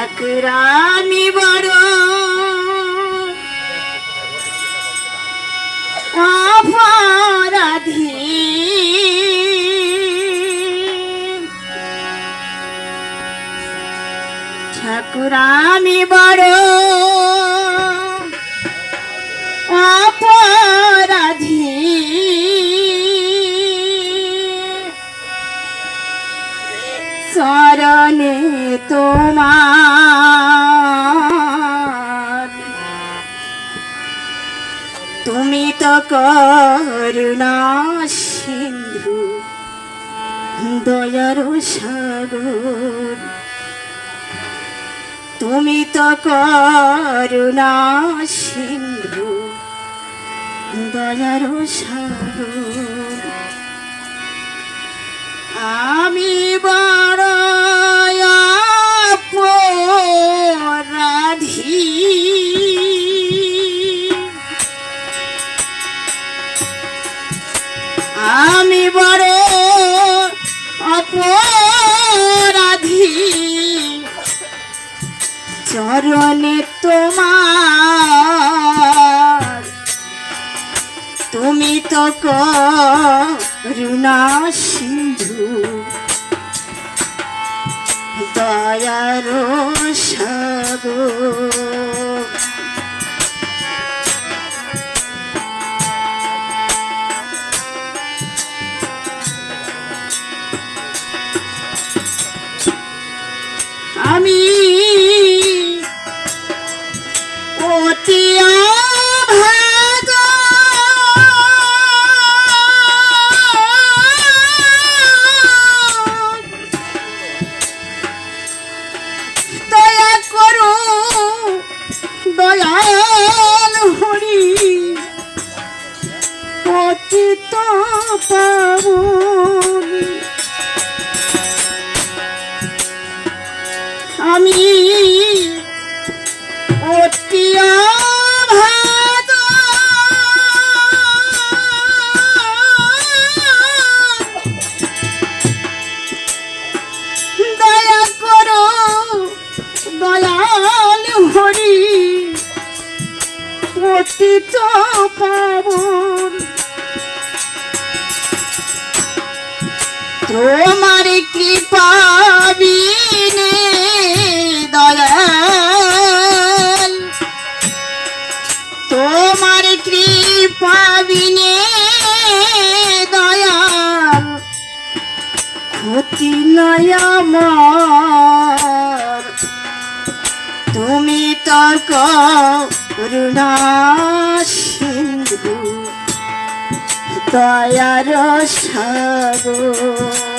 ঠাকুরানি বড়। অপরাধী। ঠাকুরানি বড়। অপরাধী। চরণে তোমার তুমি তো করুণা সিন্ধু দয়ার সাগর। তুমি তো করুণা সিন্ধু দয়ার সাগর। আমি বড় আমি বড় অপরাধী। চরণে তোমার। তুমি তো করুণা সিন্ধু। দয়ার সাগর। আমি অতি অভাগা দয়া করো দয়াল হরি পতিত পাবনি। আমি অতি অভাগা দয়া করো দয়াল হরি পতিত পাবন। তোমার কৃপা আমার। তুমি তো করুণা সিন্ধু দয়ার সাগর।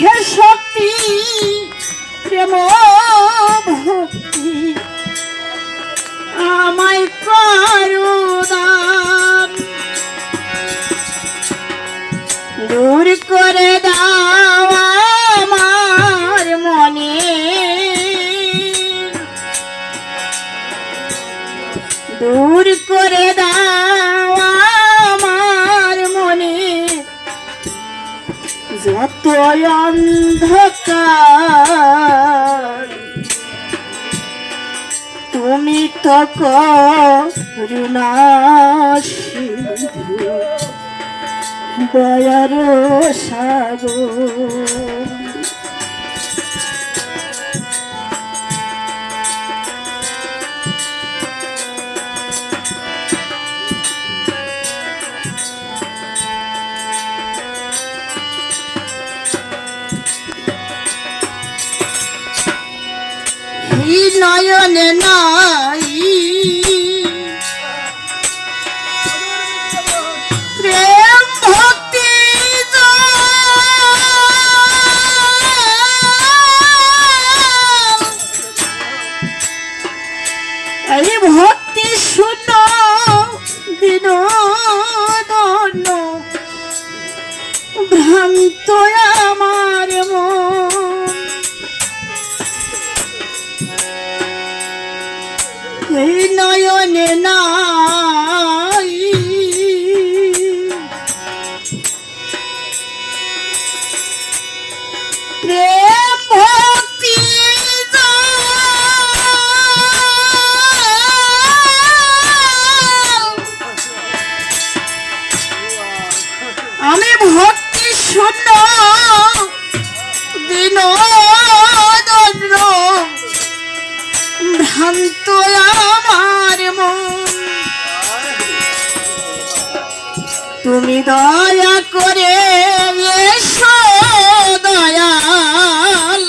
হে শক্তি প্রেম ভক্তি আমায় করো দান দূর করে দাও। যত অন্ধকার। তুমি তো করুণা সিন্ধু দয়ার সাগর। নয়নে নাই তুমি দয়া করে এসো, দয়াল।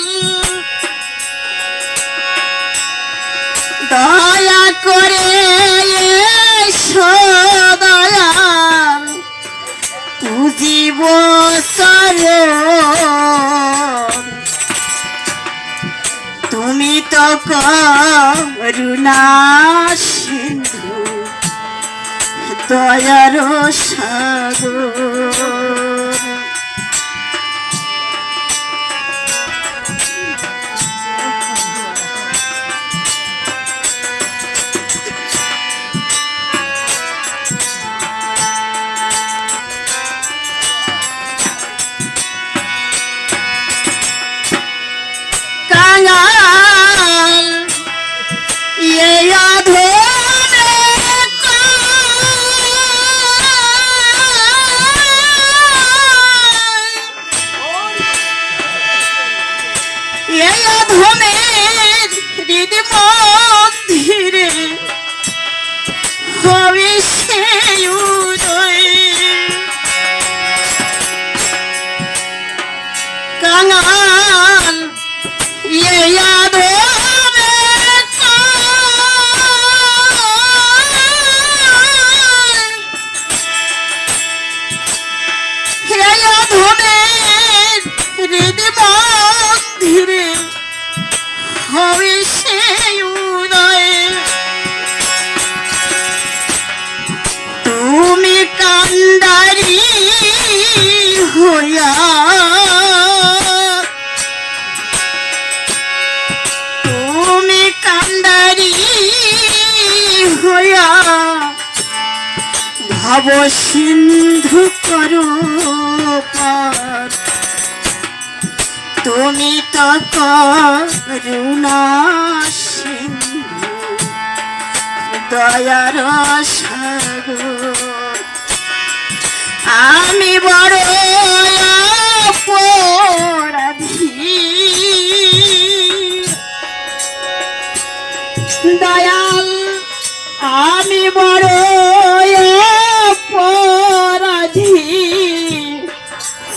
দয়া করে এসো, দয়াল। পুজিব সরণ তুমি তো করুণা সিন্ধু দয়ার সাগর। হইয়া। তুমি হইয়া ভব সিন্ধু করো তুমি তো করুণা সিন্ধু দয়ার সাগর। আমি বড় দয়াল আমি বড় অপরাধী।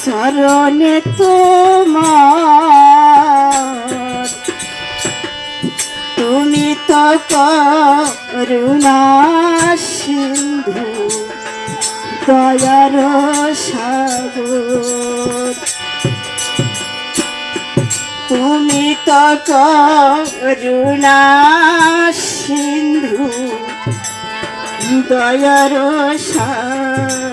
শরণে তোমার। তুমি তো করুণা সিন্ধু। দয়ার সাগর। তুমি তো করুণা সিন্ধু দয়ার সাগর।